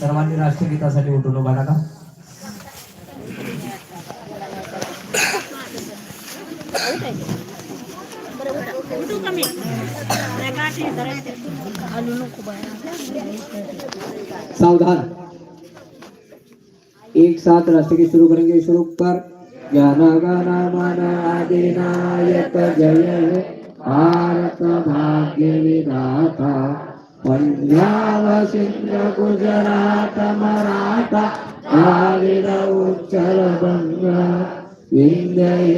सर्वांनी राष्ट्रगीतासाठी उठून उभा नका सावधान. एक साथ राष्ट्र राष्ट्रगीत शुरू करेंगे. शुरू पर गाना गाना मन अधिनायक जय हो. भारत भाग्य विधाता पंजाब सिंध गुजरात मराठा. द्राविड उच्चल बंग. विंध्य